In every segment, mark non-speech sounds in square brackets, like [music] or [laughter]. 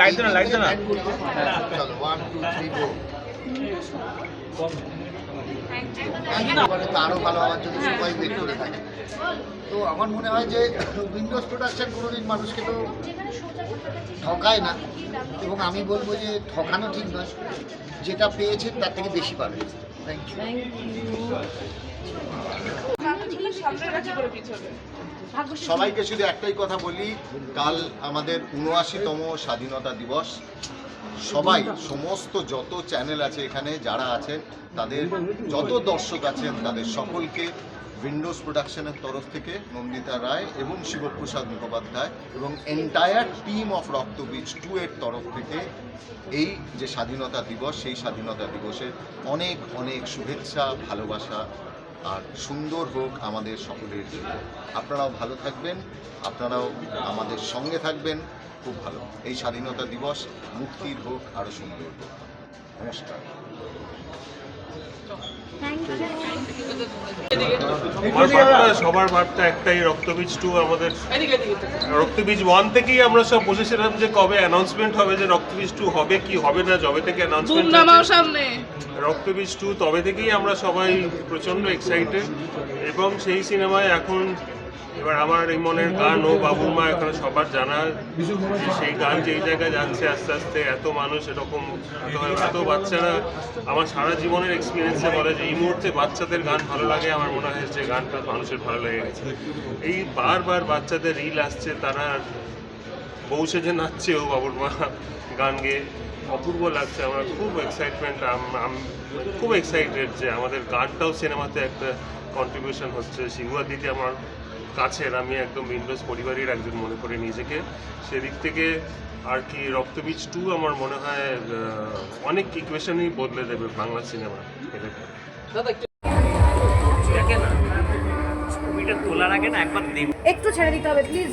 Light না light না। চলো ওয়ান টু থ্রি গো তো ভালো হওয়ার জন্য সবাই ওয়েট করে থাকে। তো আমার মনে হয় যে উইন্ডোজ প্রোডাকশন কোনোদিন মানুষকে তো ঠকায় না। এবং আমি বলব যে ঠকানো ঠিক নয়। যেটা পেয়েছেন তার থেকে বেশি পাবে থ্যাংক ইউ সবাইকে শুধু একটাই কথা বলি, কাল আমাদের উনআশিতম স্বাধীনতা দিবস। সবাই, সমস্ত যত চ্যানেল আছে এখানে যারা আছেন, তাদের যত দর্শক আছেন, তাদের সকলকে উইন্ডোজ প্রোডাকশনের তরফ থেকে নন্দিতা রায় এবং শিবপ্রসাদ মুখোপাধ্যায় এবং entire team of Raktabeej two এর তরফ থেকে এই যে স্বাধীনতা দিবস, সেই স্বাধীনতা দিবসের অনেক অনেক শুভেচ্ছা, ভালোবাসা আর সুন্দর হোক আমাদের সকলের জীবন আপনারাও ভালো থাকবেন আপনারাও আমাদের সঙ্গে থাকবেন খুব ভালো। এই স্বাধীনতা দিবস মুক্তির হোক আরও সুন্দর হোক। নমস্কার। সবার বার্তা একটাই রক্তবীজ টু আমাদের। রক্তবীজ ওয়ান থেকেই আমরা সব বসেছিলাম যে কবে অ্যানাউন্সমেন্ট হবে যে রক্তবীজ টু হবে কি হবে না যবে থেকে অ্যানাউন্সমেন্ট সামনে। রক্তবীজ টু তবে থেকেই আমরা সবাই প্রচণ্ড এক্সাইটেড এবং সেই সিনেমায় এখন এবার আমার এই মনের গান, ও বাবুর মা এখানে সবার জানা যে সেই গান যেই জায়গায় যাচ্ছে আস্তে আস্তে, এত মানুষ এরকম, এত- বাচ্চারা, আমার সারা জীবনের এক্সপিরিয়েন্সে বলে যে এই মুহূর্তে বাচ্চাদের গান ভালো লাগে, আমার মনে হয় যে গানটা মানুষের ভালো লেগে গেছে। এই বারবার বাচ্চাদের রিল আসছে, তারা বউ সেজে নাচছে ও বাবুর মা গান গেয়ে। অপূর্ব লাগছে আমার খুব এক্সাইটমেন্ট খুব এক্সাইটেড যে আমাদের গানটাও সিনেমাতে একটা কন্ট্রিবিউশন হচ্ছে। শিহুয়া দিদি আমার কাছের আমি একদম উইন্ডোজ পরিবারের একজন মনে করি নিজেকে। সেদিক থেকে আর কি রক্তবীজ টু আমার মনে হয় অনেক ইকুয়েশনই বদলে দেবে বাংলা সিনেমা এটা। একটু ছেড়ে দিতে হবে প্লিজ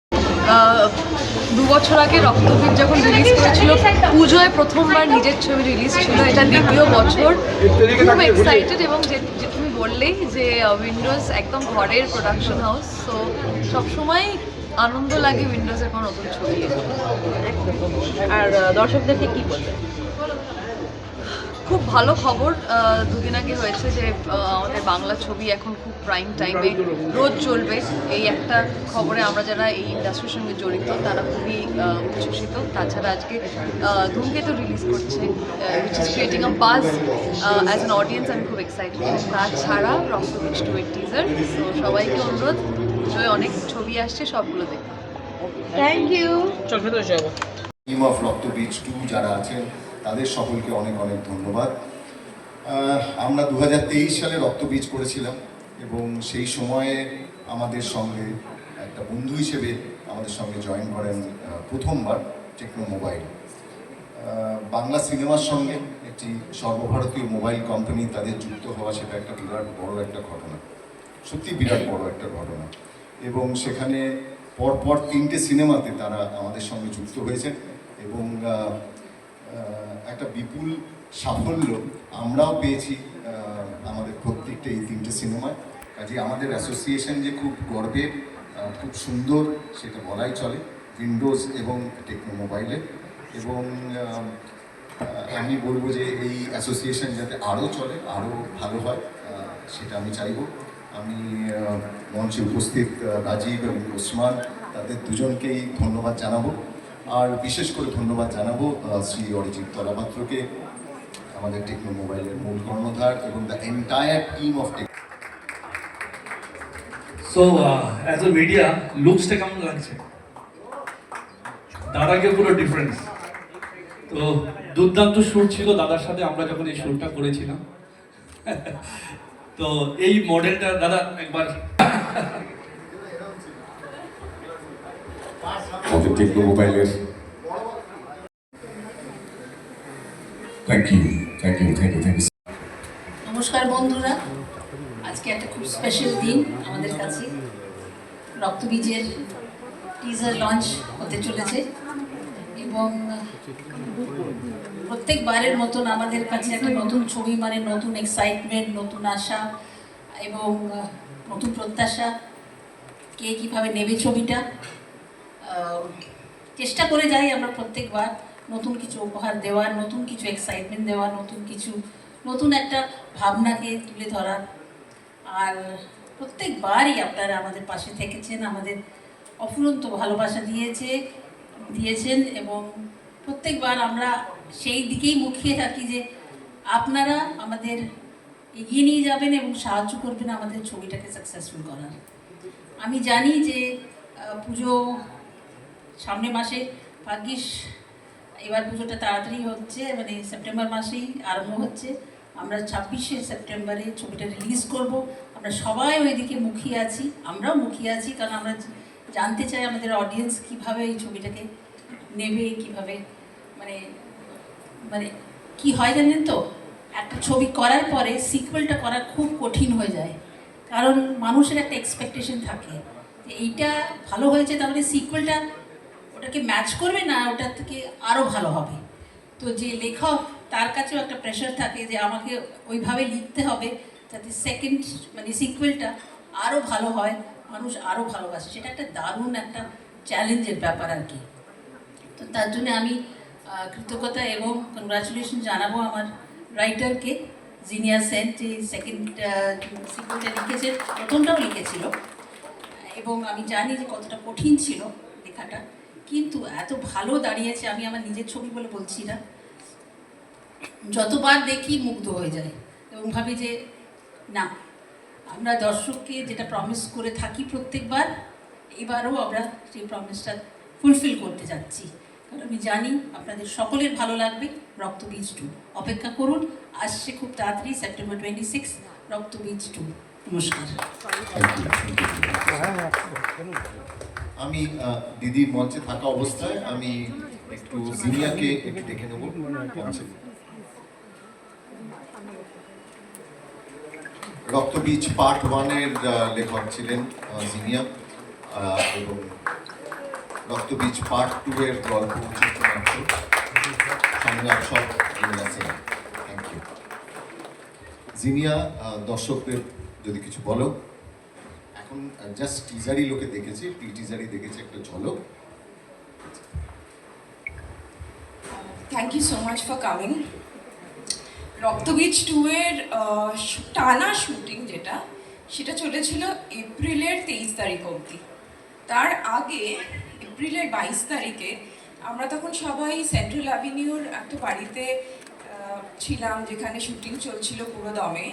দু বছর আগে রক্তবীজ যখন রিলিজ করেছিল পুজোয় প্রথমবার নিজের ছবি রিলিজ ছিল। এটা দ্বিতীয় বছর। খুব এক্সাইটেড এবং যে যে তুমি বললেই যে উইন্ডোজ একদম ঘরের প্রোডাকশন হাউস তো সবসময় আনন্দ লাগে উইন্ডোজের কোনো নতুন ছবি। আর দর্শকদেরকে কি বলবে? খুব ভালো খবর দুদিন আগে হয়েছে যে আমাদের বাংলা ছবি এখন খুব প্রাইম টাইমে রোজ চলবে। এই একটা খবরে আমরা যারা এই ইন্ডাস্ট্রির সঙ্গে জড়িত তারা খুবই উচ্ছ্বসিত। তাছাড়া আজকে ধূমকেতু রিলিজ করছে উইচ ইজ ক্রিয়েটিং আ বাজ অ্যাজ অ্যান অডিয়েন্স আমি খুব এক্সাইটেড তাছাড়া রক্তবীজ টু এর টিজার তো সবাইকে অনুরোধ পুজোয় অনেক ছবি আসছে সবগুলো দেখতে thank you team of Raktabeej two যারা আছেন তাদের সকলকে অনেক অনেক ধন্যবাদ। আমরা দু হাজার তেইশ সালে রক্তবীজ করেছিলাম এবং সেই সময়ে আমাদের সঙ্গে একটা বন্ধু হিসেবে আমাদের সঙ্গে জয়েন করেন প্রথমবার টেকনো মোবাইল বাংলা সিনেমার সঙ্গে একটি সর্বভারতীয় মোবাইল কোম্পানি তাদের যুক্ত হওয়া সেটা একটা বিরাট বড় একটা ঘটনা। সত্যি বিরাট বড় একটা ঘটনা। এবং সেখানে পরপর তিনটে সিনেমাতে তারা আমাদের সঙ্গে যুক্ত হয়েছেন এবং একটা বিপুল সাফল্য আমরাও পেয়েছি আমাদের প্রত্যেকটা এই তিনটে সিনেমায়। কাজে আমাদের অ্যাসোসিয়েশন যে খুব গর্বের খুব সুন্দর, সেটা বলাই চলে, উইন্ডোজ এবং টেকনো মোবাইলে এবং আমি বলব যে এই অ্যাসোসিয়েশন যাতে আরও চলে, আরও ভালো হয় সেটা আমি চাইব। আমি মঞ্চে উপস্থিত রাজীব এবং ওসমান, তাদের দুজনকেই ধন্যবাদ জানাব। আর বিশেষ করে ধন্যবাদ জানাব শ্রী অরিজিৎ তলাপাত্রকে, আমাদের টেকনো মোবাইলের মূল কর্ণধার এবং the entire team of Tecno as a media লুকসটা কেমন লাগছে? দাদাকে পুরো ডিফারেন্স তো দুর্দান্ত শ্যুট ছিল দাদার সাথে, আমরা যখন এই শ্যুটটা করেছিলাম। [laughs] তো এই মডেলটা দাদা, একবার আমাদের টেকনো মোবাইলের thank you thank you thank you thank you নমস্কার বন্ধুরা। আজকে একটা খুব স্পেশাল দিন আমাদের কাছে। রক্তবীজের টিজার লঞ্চ হতে চলেছে। এবং প্রত্যেকবারের মতন আমাদের কাছে একটা নতুন ছবি মানে নতুন এক্সাইটমেন্ট নতুন আশা এবং নতুন প্রত্যাশা। কে কীভাবে নেবে ছবিটা? চেষ্টা করে যাই আমরা প্রত্যেকবার। নতুন কিছু উপহার দেওয়ার নতুন কিছু এক্সাইটমেন্ট দেওয়ার নতুন কিছু, নতুন একটা ভাবনাকে তুলে ধরার আর প্রত্যেকবারই আপনারা আমাদের পাশে থেকেছেন, আমাদের অফুরন্ত ভালোবাসা দিয়েছে, দিয়েছেন এবং প্রত্যেকবার আমরা সেই দিকেই মুখিয়ে থাকি যে আপনারা আমাদের এগিয়ে নিয়ে যাবেন এবং সাহায্য করবেন আমাদের ছবিটাকে সাকসেসফুল করার। আমি জানি যে পুজো সামনে মাসে। ভাগ্যিস, এবার পুজোটা তাড়াতাড়ি হচ্ছে মানে সেপ্টেম্বর মাসেই আরম্ভ হচ্ছে। আমরা ছাব্বিশে সেপ্টেম্বরে ছবিটা রিলিজ করব। আমরা সবাই ওইদিকে মুখিয়ে আছি, আমরাও মুখিয়ে আছি, কারণ আমরা জানতে চাই আমাদের অডিয়েন্স কীভাবে এই ছবিটাকে নেবে, কীভাবে মানে মানে কি হয় জানেন তো? একটা ছবি করার পরে সিকুয়েলটা করা খুব কঠিন হয়ে যায়। কারণ মানুষের একটা এক্সপেকটেশন থাকে এইটা ভালো হয়েছে, তাহলে সিকুয়েলটা ওটাকে ম্যাচ করবে না, ওটা থেকে আরও ভালো হবে। তো যে লেখক, তার কাছেও একটা প্রেশার থাকে যে আমাকে ওইভাবে লিখতে হবে যাতে সেকেন্ড মানে সিকুয়েলটা আরও ভালো হয়, মানুষ আরও ভালোবাসে। সেটা একটা দারুণ একটা চ্যালেঞ্জের ব্যাপার আর কি। তো তার জন্য আমি কৃতজ্ঞতা এবং কনগ্রাচুলেশন জানাব আমার রাইটারকে জিনিয়া সেন যে সেকেন্ড সিকুয়েলটা লিখেছেন, প্রথমটাও লিখেছিল। এবং আমি জানি যে কতটা কঠিন ছিল লেখাটা। কিন্তু এত ভালো দাঁড়িয়েছে, আমি আমার নিজের ছবি বলে বলছি না। যতবার দেখি মুগ্ধ হয়ে যায় এবং ভাবি যে, না, আমরা দর্শককে যেটা প্রমিস করে থাকি প্রত্যেকবার, এবারও আমরা সেই প্রমিসটা ফুলফিল করতে যাচ্ছি। কারণ আমি জানি আপনাদের সকলের ভালো লাগবে রক্তবীজ টু। অপেক্ষা করুন, আসছে খুব তাড়াতাড়ি September twenty six Raktabeej two. নমস্কার। আমি দিদির মঞ্চে থাকা অবস্থায় আমি একটু জিনিয়াকে একটু ডেকে নেব। মঞ্চে রক্তবীজ পার্ট ওয়ানের লেখক ছিলেন জিনিয়া এবং রক্তবীজ পার্ট টু এর গল্প ইউ জিনিয়া দর্শকদের যদি কিছু বলো। এখন জাস্ট টিজারই লোকে দেখেছে প্রি টিজারই দেখেছে একটা ঝলক। Thank you so much for coming Raktabeej two এর টানা শুটিং যেটা, সেটা চলেছিল এপ্রিলের তেইশ তারিখ অবধি। তার আগে এপ্রিলের বাইশ তারিখে আমরা তখন সবাই সেন্ট্রাল অ্যাভিনিউর একটা বাড়িতে ছিলাম, যেখানে শুটিং চলছিল পুরো দমে।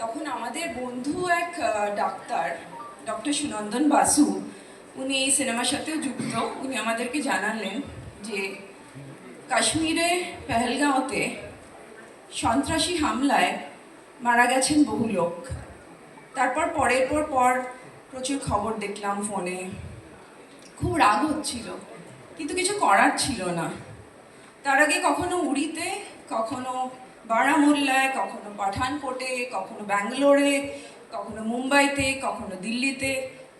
তখন আমাদের বন্ধু এক ডাক্তার ডক্টর সুনন্দন বাসু, উনি এই সিনেমার সাথেও যুক্ত। উনি আমাদেরকে জানালেন যে কাশ্মীরে, পেহেলগাঁওতে সন্ত্রাসী হামলায় মারা গেছেন বহু লোক। তারপর পরের পর পর প্রচুর খবর দেখলাম ফোনে। খুব রাগ হচ্ছিল, কিন্তু কিছু করার ছিল না। তার আগে কখনো উড়িতে, কখনো বারামুল্লায়, কখনো পাঠানকোটে, কখনো ব্যাঙ্গালোরে কখনো মুম্বাইতে, কখনো দিল্লিতে,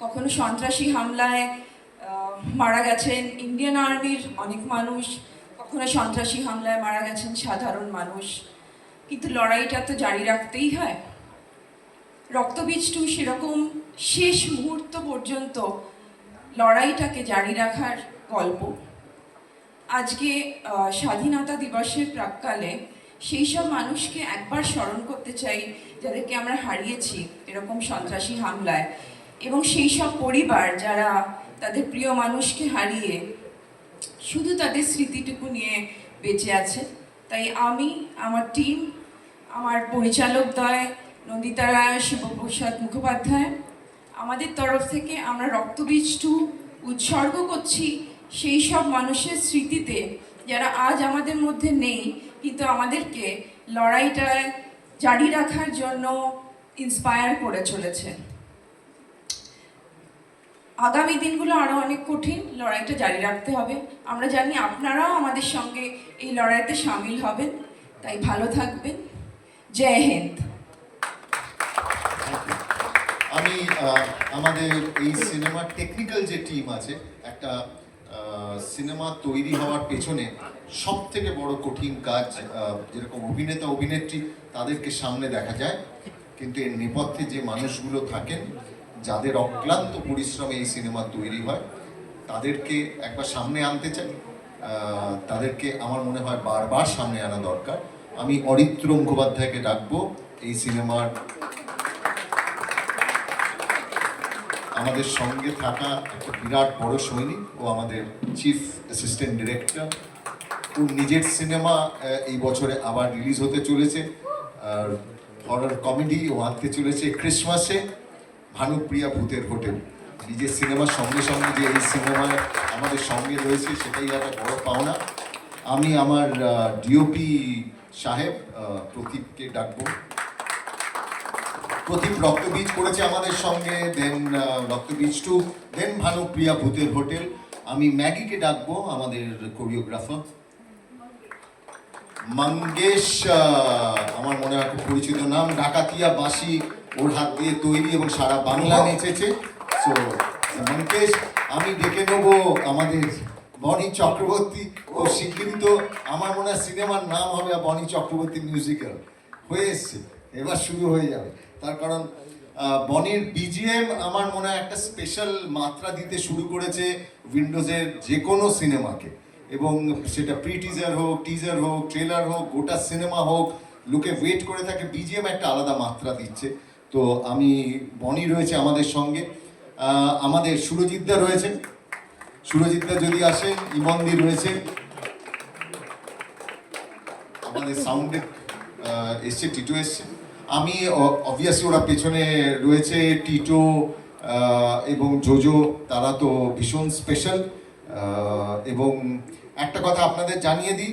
কখনো সন্ত্রাসী হামলায় মারা গেছেন ইন্ডিয়ান আর্মির অনেক মানুষ, কখনো সন্ত্রাসী হামলায় মারা গেছেন সাধারণ মানুষ। কিন্তু লড়াইটা তো জারি রাখতেই হয়। রক্তবীজ টু সেরকম শেষ মুহূর্ত পর্যন্ত লড়াইটাকে জারি রাখার গল্প। আজকে স্বাধীনতা দিবসের প্রাককালে সেই সব মানুষকে একবার স্মরণ করতে চাই, যাদেরকে আমরা হারিয়েছি এরকম সন্ত্রাসী হামলায়। এবং সেই সব পরিবার যারা তাদের প্রিয় মানুষকে হারিয়ে শুধু তাদের স্মৃতিটুকু নিয়ে বেঁচে আছে। তাই আমি, আমার টিম আমার পরিচালক দয় নন্দিতা রায় শিবপ্রসাদ মুখোপাধ্যায়, আমাদের তরফ থেকে আমরা রক্তবীজ টু উৎসর্গ করছি সেই সব মানুষের স্মৃতিতে, যারা আজ আমাদের মধ্যে নেই কিন্তু আমাদেরকে লড়াইটায় জারি রাখার জন্য ইন্সপায়ার করে চলেছে। আগামী দিনগুলো আরও অনেক কঠিন, লড়াইটা জারি রাখতে হবে। আমরা জানি আপনারাও আমাদের সঙ্গে এই লড়াইতে সামিল হবেন। তাই ভালো থাকবেন। জয় হিন্দ। আমি আমাদের এই সিনেমার টেকনিক্যাল যে টিম আছে, একটা সিনেমা তৈরি হওয়ার পেছনে সব থেকে বড় কঠিন কাজ যেরকম অভিনেতা, অভিনেত্রী তাদেরকে সামনে দেখা যায়। কিন্তু এর নেপথ্যে যে মানুষগুলো থাকেন, যাদের অক্লান্ত পরিশ্রমে এই সিনেমা তৈরি হয়, তাদেরকে একবার সামনে আনতে চাই। তাদেরকে আমার মনে হয় বারবার সামনে আনা দরকার। আমি অরিত্র মুখোপাধ্যায়কে ডাকবো এই সিনেমার আমাদের সঙ্গে থাকা একটা বিরাট বড় সৈনিক ও আমাদের চিফ অ্যাসিস্ট্যান্ট ডিরেক্টর ওর নিজের সিনেমা এই বছরে আবার রিলিজ হতে চলেছে। আর হরর কমেডি ও আনতে চলেছে ক্রিসমাসে ভানুপ্রিয়া ভূতের হোটেল। নিজের সিনেমার সঙ্গে সঙ্গে যে এই সিনেমায় আমাদের সঙ্গে রয়েছে, সেটাই একটা বড় পাওনা। আমি আমার ডিওপি সাহেব প্রতীককে ডাকবো। প্রদীপ রক্তবীজ করেছে আমাদের সঙ্গে দেন রক্তবীজ টু দেন ভানুপ্রিয়া ভূতের হোটেল। আমি ম্যাগিকে ডাকবো আমাদের কোরিওগ্রাফার মঙ্গেশ আমার মনে হয় পরিচিত নাম। ডাকাতিয়া বাঁশি ওর হাত দিয়ে তৈরি এবং সারা বাংলা নেচেছে। সো মঙ্গেশ আমি ডেকে নেব আমাদের বনি চক্রবর্তী ও শিগগিরই তো আমার মনে হয় সিনেমার নাম হবে বনি চক্রবর্তী মিউজিক্যাল হয়ে এসছে। এবার শুরু হয়ে যাবে। তার কারণ বনির বিজিএম আমার মনে হয় একটা স্পেশাল মাত্রা দিতে শুরু করেছে উইন্ডোজের যে কোনো সিনেমাকে। এবং সেটা প্রি টিজার হোক টিজার হোক ট্রেলার হোক, গোটা সিনেমা হোক, লোকে ওয়েট করে থাকে বিজিএম একটা আলাদা মাত্রা দিচ্ছে। তো আমি, বনি রয়েছে আমাদের সঙ্গে। আমাদের সুরজিৎদা রয়েছেন। সুরজিৎদা যদি আসেন ইমন্দি রয়েছে আমাদের সাউন্ডে এসছে, টিটো এসছে। আমি অবভিয়াসলি ওরা পেছনে রয়েছে, টিটো এবং জোজো, তারা তো ভীষণ স্পেশাল এবং একটা কথা আপনাদের জানিয়ে দিই,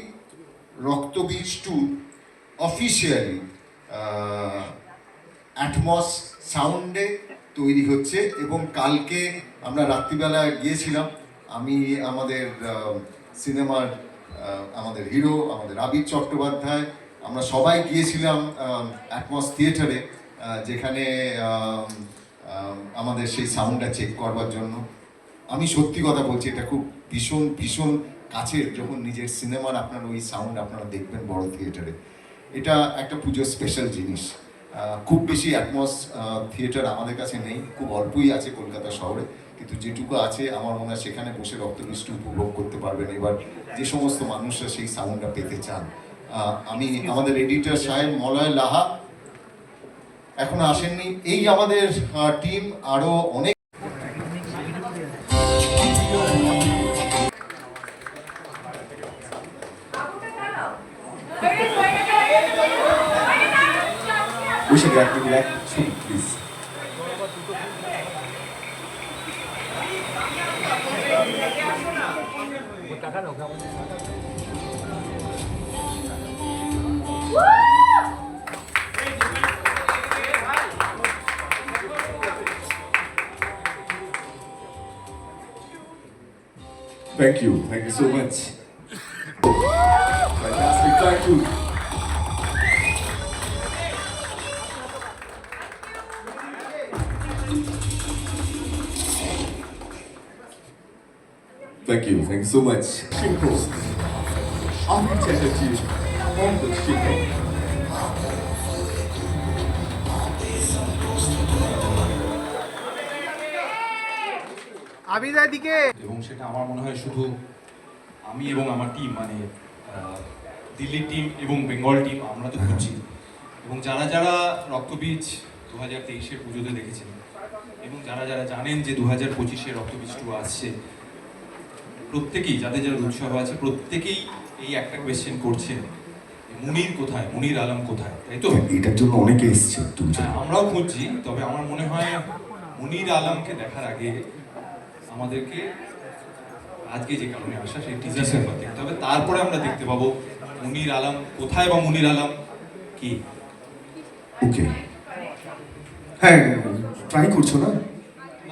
রক্তবীজ টু অফিসিয়ালি অ্যাটমস সাউন্ডে তৈরি হচ্ছে এবং কালকে আমরা রাত্রিবেলা গিয়েছিলাম। আমি, আমাদের সিনেমার আমাদের হিরো আমাদের আবির চট্টোপাধ্যায় আমরা সবাই গিয়েছিলাম অ্যাটমস থিয়েটারে যেখানে আম, আম, আমাদের সেই সাউন্ডটা চেক করবার জন্য। আমি সত্যি কথা বলছি এটা খুব ভীষণ ভীষণ কাছের যখন নিজের সিনেমার আপনার ওই সাউন্ড আপনারা দেখবেন বড় থিয়েটারে এটা একটা পুজোর স্পেশাল জিনিস। খুব বেশি অ্যাটমস থিয়েটার আমাদের কাছে নেই খুব অল্পই আছে কলকাতা শহরে কিন্তু যেটুকু আছে আমার মনে হয় সেখানে বসে রক্তবৃষ্টি উপভোগ করতে পারবেন। এবার যে সমস্ত মানুষরা সেই সাউন্ডটা পেতে চান আমি আমাদের এডিটর সাহেব মলয় লাহা এখনও আসেননি এই আমাদের টিম আরও অনেক We should get to that please. Thank you, thank you so much. Fantastic, thank you. Thank you, thank you so much. Synchros. Amir Chatterjee from the Synchro. এবং সেটা আমার মনে হয় শুধু আমি এবং আমার টিম মানে আহ, দিল্লির টিম এবং বেঙ্গল টিম আমরা তো খুঁজছি। এবং যারা যারা রক্তবীজ দু হাজার তেইশের পুজোতে দেখেছেন এবং যারা যারা জানেন যে দু হাজার পঁচিশে রক্তবীজ টু আসছে প্রত্যেকেই যাদের যারা উৎসব আছে প্রত্যেকেই এই একটা কোয়েশ্চেন করছেন মুনির কোথায়? মুনির আলম কোথায়? তাই তো? এটার জন্য অনেকে এসছে হ্যাঁ, আমরাও খুঁজছি তবে আমার মনে হয় মুনির আলমকে দেখার আগে আমাদেরকে আজকে যে কারণে আসা সেই একবার দেখতে হবে তারপরে আমরা দেখতে পাবো মুনির আলম কোথায় বা মুনির আলম? কি? ওকে। হ্যাঁ ট্রাই করছ না?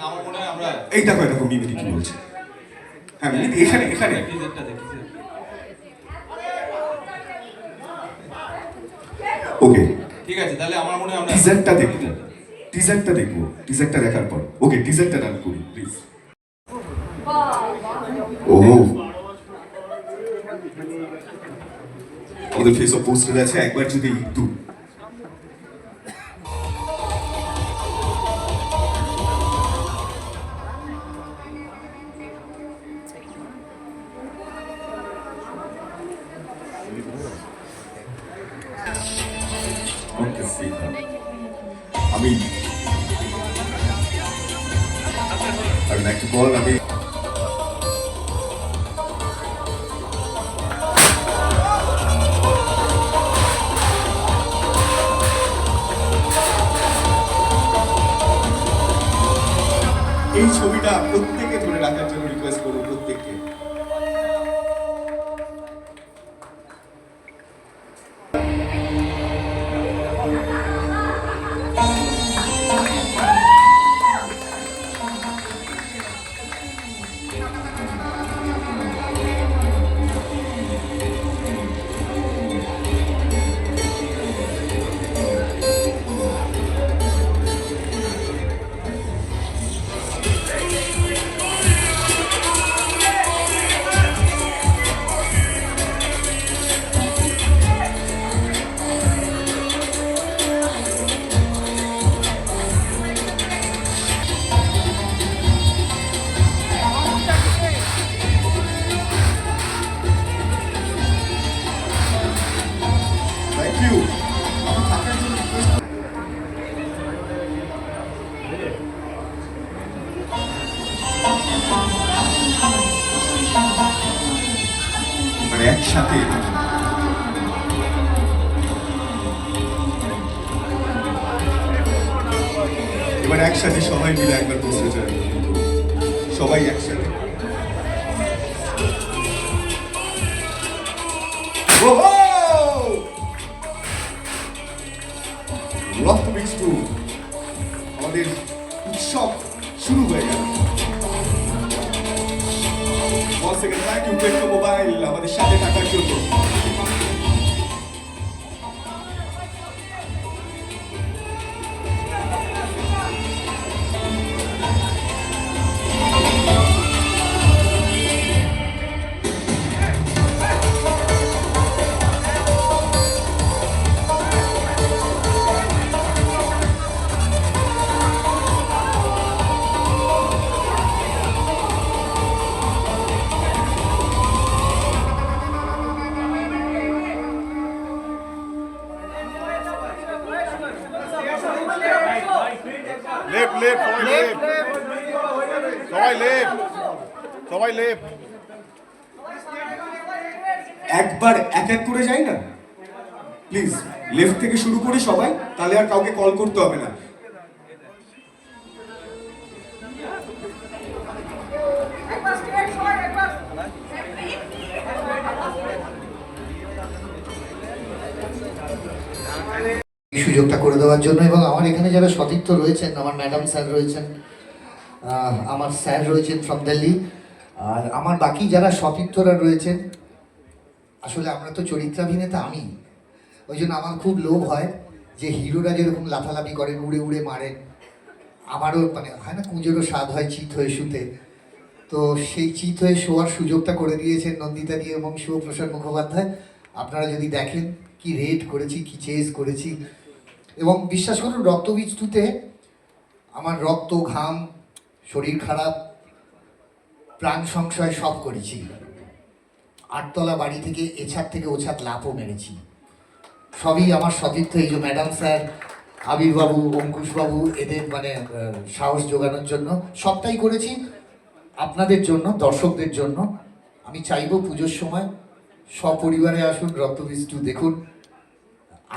আমার মনে হয় আমরা এই দেখো দেখো মিমিদি কি বলছে। হ্যাঁ মিমিদি এখানে এখানে। টিজারটা দেখি ওকে। ঠিক আছে তাহলে আমার মনে হয় আমরা টিজারটা দেখব। টিজারটা দেখব। টিজারটা দেখার পর। ওকে টিজারটা রান করি প্লিজ আমাদের ফেস অফ পোস্টার আছে একবার যদি একটু এবার একসাথে সবাই মিলে একবার বসতে চাই সবাই একসাথে। ওহো! রক্ত টু আমাদের উৎসব শুরু হয়ে গেল। Thank you, Petco আমাদের সাথে থাকার জন্য। সবাই লেফট একবার এক এক করে যাই না? প্লিজ লেফট থেকে শুরু করি সবাই তাহলে আর কাউকে কল করতে হবে না। এই সুযোগটা করে দেওয়ার জন্য এবং আমার এখানে যারা সতীর্থ রয়েছেন আমার ম্যাডাম স্যার রয়েছেন আহ, আমার স্যার রয়েছেন ফ্রম দিল্লি আর আমার বাকি যারা সতীর্থরা রয়েছেন, আসলে আমরা তো চরিত্রাভিনেতা আমি, ওই জন্য আমার খুব লোভ হয় যে হিরোরা যেরকম লাফালাফি করেন, উড়ে উড়ে মারেন, আমারও মানে হয় না কুঁজোরও স্বাদ হয় চিত হয়ে শুতে। তো সেই চিত হয়ে শোয়ার সুযোগটা করে দিয়েছেন নন্দিতা দিয়ে এবং শিবপ্রসাদ মুখোপাধ্যায়। আপনারা যদি দেখেন কি রেড করেছি, কি চেস করেছি। এবং বিশ্বাস করুন, রক্তবীজ টুতে আমার রক্ত, ঘাম, শরীর খারাপ প্রাণ সংশয় সব করেছি। আটতলা বাড়ি থেকে এছাদ থেকে ওছাদ লাভও মেরেছি। সবই আমার সতীর্থ এই যে ম্যাডাম স্যার, আবিরবাবু, অঙ্কুশবাবু, এদের মানে সাহস যোগানোর জন্য সবটাই করেছি। আপনাদের জন্য, দর্শকদের জন্য। আমি চাইব পুজোর সময় সপরিবারে আসুন রক্তবীজ টু দেখুন।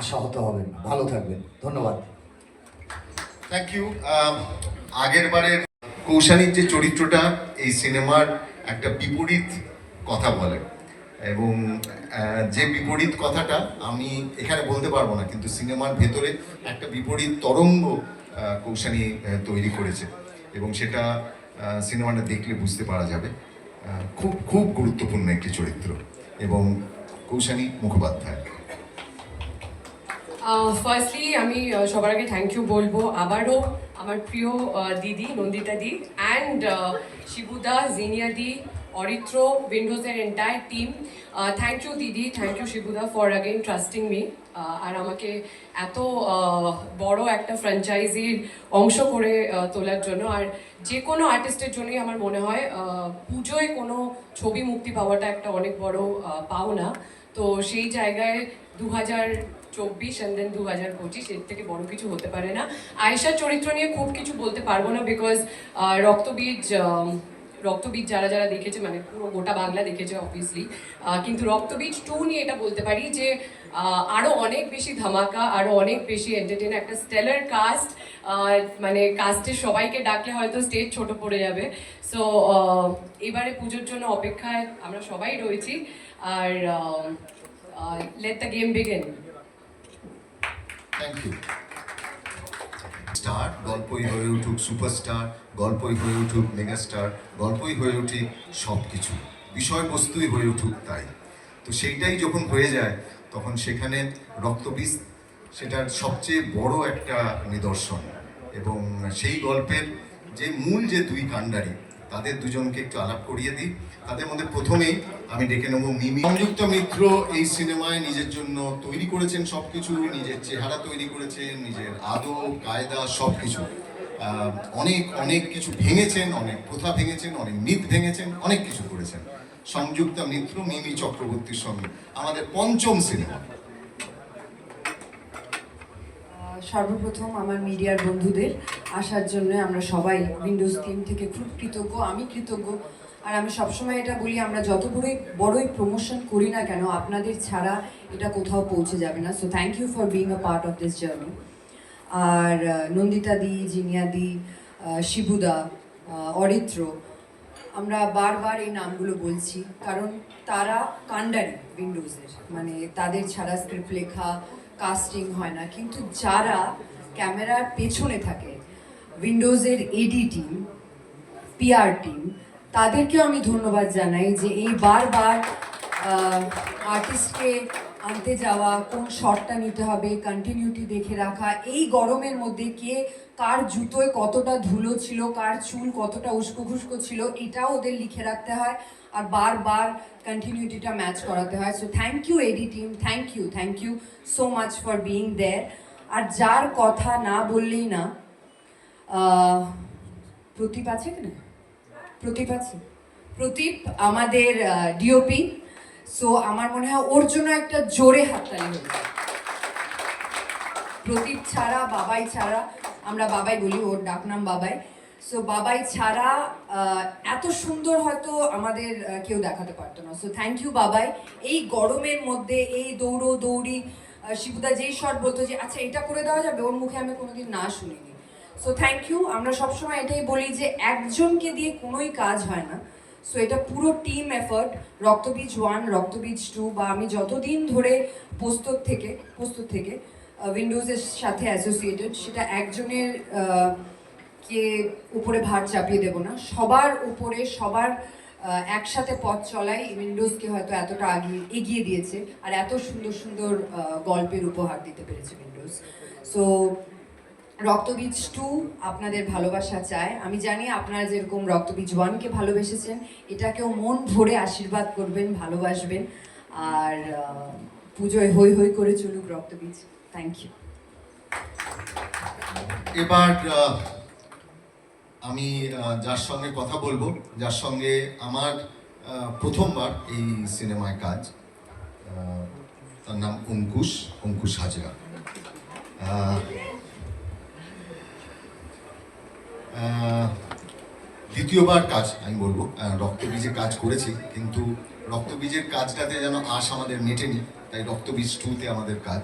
আশাহত হবেন, ভালো থাকবেন। ধন্যবাদ। থ্যাংক ইউ আগের বারের কৌশানীর যে চরিত্রটা এই সিনেমার একটা বিপরীত কথা বলে। এবং যে বিপরীত কথাটা আমি এখানে বলতে পারব না, কিন্তু সিনেমার ভেতরে একটা বিপরীত তরঙ্গ কৌশানী তৈরি করেছে। এবং সেটা সিনেমাটা দেখলে বুঝতে পারা যাবে। খুব খুব গুরুত্বপূর্ণ একটি চরিত্র। এবং কৌশানী মুখোপাধ্যায়। ফার্স্টলি আমি সবার আগে থ্যাংক ইউ বলব। আবারও আমার প্রিয় দিদি, নন্দিতা দি অ্যান্ড শিবুদা জিনিয়া দি, অরিত্র উইন্ডোজের এন্টায়ার টিম থ্যাংক ইউ দিদি thank you শিবুদা for again trusting me আর আমাকে এত বড় একটা ফ্র্যাঞ্চাইজির অংশ করে তোলার জন্য। আর যে কোনো আর্টিস্টের জন্যই আমার মনে হয় পুজোয় কোনো ছবি মুক্তি পাওয়াটা একটা অনেক বড় পাওনা। তো সেই জায়গায় দু হাজার চব্বিশ অ্যান্ড দেন দু হাজার পঁচিশ এর থেকে বড় কিছু হতে পারে না। আয়েশার চরিত্র নিয়ে খুব কিছু বলতে পারব না বিকজ রক্তবীজ রক্তবীজ যারা যারা দেখেছে মানে পুরো গোটা বাংলা দেখেছে অবভিয়াসলি কিন্তু রক্তবীজ টু নিয়ে এটা বলতে পারি যে আহ, আরও অনেক বেশি ধামাকা আরও অনেক বেশি এন্টারটেন একটা স্টেলার কাস্ট মানে কাস্টের সবাইকে ডাকলে হয়তো স্টেজ ছোট পড়ে যাবে। সো এবারে পুজোর জন্য অপেক্ষায় আমরা সবাই রয়েছি। আর let the game begin thank you star গল্পই হয়ে উঠুক সুপারস্টার গল্পই হয়ে উঠুক মেগাস্টার গল্পই হয়ে উঠুক সব কিছু বিষয়বস্তুই হয়ে উঠুক তাই। তো সেইটাই যখন হয়ে যায়, তখন সেখানে রক্তবীজ সেটার সবচেয়ে বড় একটা নিদর্শন। এবং সেই গল্পের যে মূল যে দুই কাণ্ডারি তাদের দুজনকে একটু আলাপ করিয়ে দিই। তাদের মধ্যে প্রথমেই আমি ডেকে নেব মিমি। সংযুক্ত মিত্র এই সিনেমায় নিজের জন্য তৈরি করেছেন সবকিছু নিজের চেহারা তৈরি করেছেন নিজের আদব কায়দা সবকিছু। আহ, অনেক অনেক কিছু ভেঙেছেন অনেক প্রথা ভেঙেছেন অনেক মিথ ভেঙেছেন অনেক কিছু করেছেন। সংযুক্ত মিত্র মিমি চক্রবর্তীর সঙ্গে। আমাদের পঞ্চম সিনেমা। সর্বপ্রথম আমার মিডিয়ার বন্ধুদের আসার জন্য আমরা সবাই উইন্ডোজ টিম থেকে খুব কৃতজ্ঞ, আমি কৃতজ্ঞ। আর আমি সবসময় এটা বলি, আমরা যত বড়ই বড়ই প্রমোশন করি না কেন, আপনাদের ছাড়া এটা কোথাও পৌঁছে যাবে না। So thank you for being a part of this journey আর নন্দিতা দি, জিনিয়া দি শিবুদা অরিত্র, আমরা বারবার এই নামগুলো বলছি, কারণ তারা কাণ্ডারি উইন্ডোজের মানে তাদের ছাড়া স্ক্রিপ্ট লেখা কাস্টিং হয় না, কিন্তু যারা ক্যামেরার পেছনে থাকে উইন্ডোজের এডি টিম পিআর টিম তাদেরকেও আমি ধন্যবাদ জানাই যে এই বারবার আর্টিস্টকে আনতে যাওয়া কোন শটটা নিতে হবে কন্টিনিউটি দেখে রাখা এই গরমের মধ্যে কে কার জুতোয় কতটা ধুলো ছিল কার চুল কতটা উস্কো খুস্কো ছিল এটাও ওদের লিখে রাখতে হয় আর বারবার কন্টিনিউটিটা ম্যাচ করাতে হয়। So thank you AD team thank you thank you so much for being there আর যার কথা না বললেই না আহ, প্রদীপ আছে কি না প্রদীপ আছে? প্রদীপ আমাদের ডিওপি সো আমার মনে হয় ওর জন্য একটা জোরে হাততালি হয়ে যায় প্রদীপ ছাড়া, বাবাই ছাড়া, আমরা বাবাই বলি, ওর ডাকনাম বাবাই। সো বাবাই ছাড়া এত সুন্দর হয়তো আমাদের কেউ দেখাতে পারতো না। সো থ্যাংক ইউ বাবাই। এই গরমের মধ্যে, এই দৌড়ো, দৌড়ি শিবুদা যেই শট বলতো যে আচ্ছা এটা করে দেওয়া যাবে? ওর মুখে আমি কোনোদিন না শুনিনি। সো থ্যাংক ইউ আমরা সবসময় এটাই বলি যে, একজনকে দিয়ে কোনোই কাজ হয় না। সো এটা পুরো team effort Raktabeej one Raktabeej two বা আমি যতদিন ধরে পোস্তর থেকে পোস্তর থেকে উইন্ডোজের সাথে অ্যাসোসিয়েটেড সেটা একজনের কে উপরে ভার চাপিয়ে দেব না, সবার উপরে, সবার একসাথে পথ চলাই উইন্ডোজকে হয়তো এতটা আগিয়ে এগিয়ে দিয়েছে, আর এত সুন্দর সুন্দর গল্পের উপহার দিতে পেরেছে উইন্ডোজ সো রক্তবীজ টু আপনাদের ভালোবাসা চায়। আমি জানি আপনারা যেরকম রক্তবীজ ওয়ানকে ভালোবেসেছেন, এটাকেও মন ভরে আশীর্বাদ করবেন, ভালোবাসবেন। আর পুজোয় হই হই করে চলুক রক্তবীজ। থ্যাংক ইউ এবার আমি যার সঙ্গে কথা বলব, যার সঙ্গে আমার প্রথমবার এই সিনেমায় কাজ তার নাম অঙ্কুশ অঙ্কুশ হাজরা। দ্বিতীয়বার কাজ আমি বলব আহ, রক্তবীজে কাজ করেছি কিন্তু রক্তবীজের কাজটাতে যেন আশ আমাদের মেটেনি তাই রক্তবীজ টুতে আমাদের কাজ।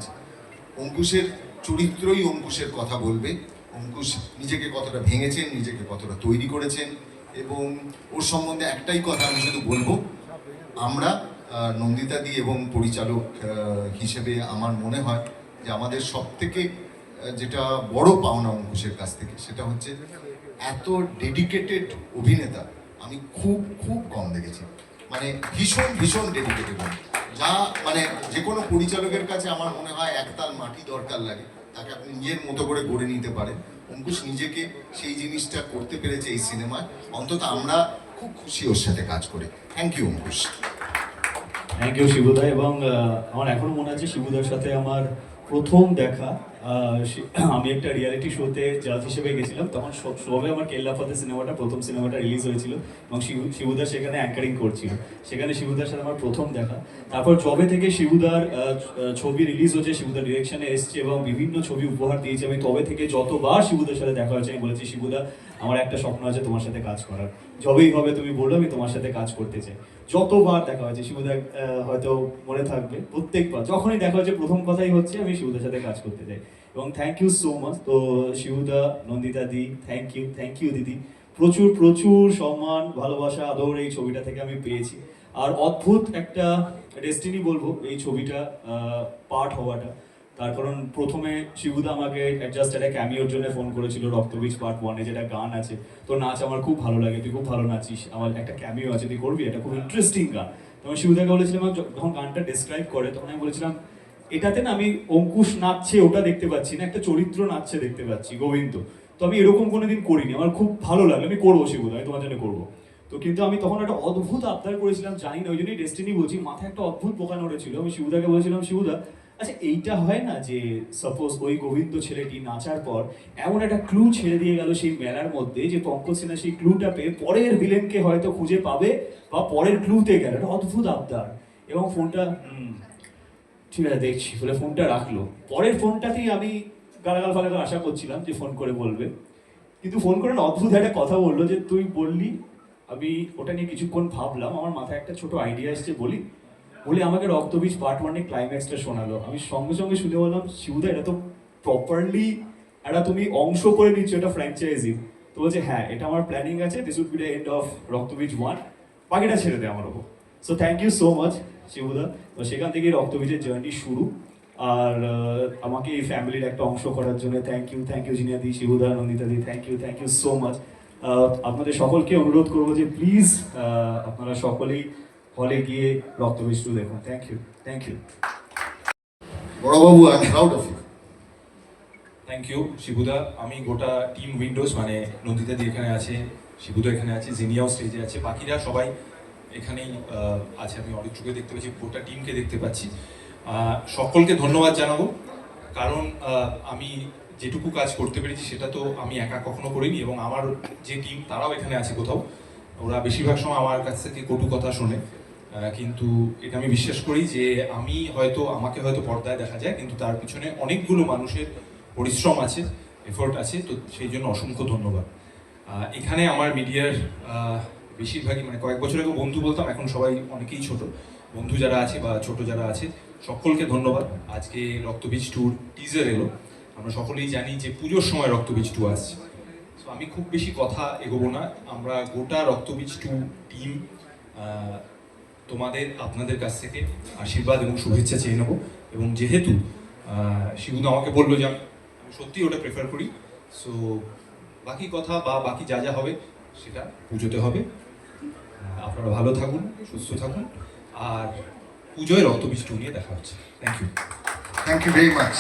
অঙ্কুশের চরিত্রই অঙ্কুশের কথা বলবে। অঙ্কুশ নিজেকে কতটা ভেঙেছেন নিজেকে কতটা তৈরি করেছেন এবং ওর সম্বন্ধে একটাই কথা আমি শুধু বলব আমরা আহ, নন্দিতা দি এবং পরিচালক হিসেবে আমার মনে হয় যে আমাদের সব থেকে যেটা বড় পাওনা অঙ্কুশের কাছ থেকে সেটা হচ্ছে এত ডেডিকেটেড অভিনেতা, আমি খুব খুব কম দেখেছি। মানে ভীষণ ভীষণ ডেডিকেটেড যা মানে যে কোনো পরিচালকের কাছে আমার মনে হয় একতাল মাটি দরকার লাগে। তাকে আপনি নিজের মতো করে গড়ে নিতে পারেন। অঙ্কুশ নিজেকে সেই জিনিসটা করতে পেরেছে এই সিনেমায়। অন্তত আমরা খুব খুশি ওর সাথে কাজ করে। Thank you Ankush. Thank you শিবুদা। এবং আমার এখনও মনে আছে শিবুদার সাথে আমার প্রথম দেখা। [clears throat] আমি একটা রিয়ালিটি শোতে জাজ হিসেবে গেছিলাম। তখন শোবে আমার কেল্লাফতে সিনেমাটা, প্রথম সিনেমাটা রিলিজ হয়েছিল এবং শিবু- শিবুদা সেখানে অ্যাঙ্কারিং করছিল। সেখানে শিবুদার সাথে আমার প্রথম দেখা। তারপর জবে থেকে শিবুদার ছবি রিলিজ হচ্ছে শিবুদার ডিরেকশনে এসছে এবং বিভিন্ন ছবি উপহার দিয়েছে। আমি তবে থেকে যতবার শিবুদার সাথে দেখা হয়েছে, আমি বলেছি, শিবুদা, আমার একটা স্বপ্ন আছে তোমার সাথে কাজ করার। যবেই হবে তুমি বলল আমি তোমার সাথে কাজ করতে চাই। যতবার দেখা হয়েছে, শিবুদা হয়তো মনে থাকবে প্রত্যেকবার। যখনই দেখা হয়েছে, প্রথম কথাই হচ্ছে, আমি শিবুদার সাথে কাজ করতে চাই। এবং থ্যাংক ইউ সো মাচ তো শিবুদা নন্দিতা দি থ্যাংক ইউ থ্যাংক ইউ দিদি। প্রচুর প্রচুর সম্মান, ভালোবাসা, আদর এই ছবিটা থেকে আমি পেয়েছি। আর অদ্ভুত একটা ডেস্টিনি বলব এই ছবিটা পার্ট হওয়াটা। তার কারণ প্রথমে শিবুদা আমাকে জাস্ট একটা ক্যামিওর জন্য ফোন করেছিল রক্তবীজ পার্ট ওয়ানে যেটা গান আছে। তো নাচ আমার খুব ভালো লাগে, তুই খুব ভালো নাচিস। আমার একটা ক্যামিও আছে, তুই করবি, এটা খুব ইন্টারেস্টিং গান। তো আমি শিবুদাকে বলেছিলাম, যখন গানটা ডিসক্রাইব করে, তখন আমি বলেছিলাম এটাতে না আমি অঙ্কুশ নাচছে, ওটা দেখতে পাচ্ছি না, একটা চরিত্র নাচছে দেখতে পাচ্ছি, গোবিন্দ। তো আমি এরকম কোনোদিন করিনি, আমার খুব ভালো লাগল, আমি করব শিবুদা আমি তোমার জন্য করব। তো কিন্তু আমি তখন একটা অদ্ভুত আবদার করেছিলাম, জানি না, ওই জন্যই ডেস্টিনি বলছি, মাথায় একটা অদ্ভুত পোকা নড়েছিল, আমি শিবুদাকে বলেছিলাম, শিবুদা আচ্ছা এইটা হয় না যে সাপোজ ওই গোবিন্দ ছেলেটি নাচার পর এমন একটা ক্লু ছেড়ে দিয়ে গেল সেই মেলার মধ্যে যে পঙ্কজ সিনহা সেই ক্লুটা পেয়ে পরের ভিলেনকে হয়তো খুঁজে পাবে বা পরের ক্লুতে গেল। একটা অদ্ভুত আবদার। এবং ফোনটা ঠিক আছে, দেখছি। বলে ফোনটা রাখল। পরের ফোনটাতেই আমি গালাগাল ফালাগাল আশা করছিলাম যে ফোন করে বলবে। কিন্তু ফোন করে অদ্ভুত একটা কথা বলল যে, তুই বললি, আমি ওটা নিয়ে কিছুক্ষণ ভাবলাম। আমার মাথায় একটা ছোট আইডিয়া এসছে বলি। বলে আমাকে রক্তবীজ পার্ট ওয়ানে ক্লাইম্যাক্সটা শোনালো। আমি সঙ্গে সঙ্গে শুনে বললাম, শিবুদা, এটা তো প্রপারলি একটা তুমি অংশ করে নিচ্ছ, এটা ফ্র্যাঞ্চাইজি তো বলছে হ্যাঁ এটা আমার প্ল্যানিং আছে। This would be the end of Raktabeej one বাকিটা ছেড়ে দেয় আমার ওপর। So thank you so much শিবুদা। তো সেখান থেকেই রক্তবীজের জার্নি শুরু। আর আমাকে এই ফ্যামিলির একটা অংশ করার জন্য thank you thank you Zinia দি শিবুদা নন্দিতা দি thank you thank you so much আপনাদের সকলকে অনুরোধ করব যে প্লিজ আপনারা সকলেই হলে গিয়ে রক্তবীজ টু দেখুন। থ্যাংক ইউ থ্যাংক ইউ বড়বাবু I am proud of you thank you শিবুদা। আমি গোটা টিম উইন্ডোজ মানে নন্দিতা দি এখানে আছে শিবুদা এখানে আছে জিনিয়াও স্টেজে আছে। বাকিরা সবাই এখানেই আছে, আমি চোখে দেখতে পাচ্ছি, গোটা টিমকে দেখতে পাচ্ছি। সকলকে ধন্যবাদ জানাব। কারণ আমি যেটুকু কাজ করতে পেরেছি, সেটা তো আমি একা কখনো করিনি এবং আমার যে টিম, তারাও এখানে আছে কোথাও। ওরা বেশিরভাগ সময় আমার কাছ থেকে কটু কথা শোনে। কিন্তু এটা আমি বিশ্বাস করি যে আমি হয়তো, আমাকে হয়তো পর্দায় দেখা যায়, কিন্তু তার পিছনে অনেকগুলো মানুষের পরিশ্রম আছে এফোর্ট আছে, তো সেই জন্য অসংখ্য ধন্যবাদ। এখানে আমার মিডিয়ার বেশিরভাগই মানে কয়েক বছর আগে বন্ধু বলতাম, এখন সবাই অনেকেই ছোট। বন্ধু যারা আছে বা ছোট যারা আছে, সকলকে ধন্যবাদ। আজকে রক্তবীজ ট্যুর টিজার এলো। আমরা সকলেই জানি যে পুজোর সময় রক্তবীজ টু আসছে। তো আমি খুব বেশি কথা এগোবো না। আমরা গোটা রক্তবীজ টু টিম তোমাদের, আপনাদের কাছ থেকে আশীর্বাদ এবং শুভেচ্ছা চেয়ে নেব। এবং যেহেতু শিবুদা আমাকে বলল যে আমি সত্যিই ওটা প্রেফার করি। সো বাকি কথা বা বাকি যা যা হবে, সেটা পুজোতে হবে। আপনারা ভালো থাকুন, সুস্থ থাকুন। আর পুজোয় রক্তবীজ নিয়ে দেখা হচ্ছে। Thank you thank you very much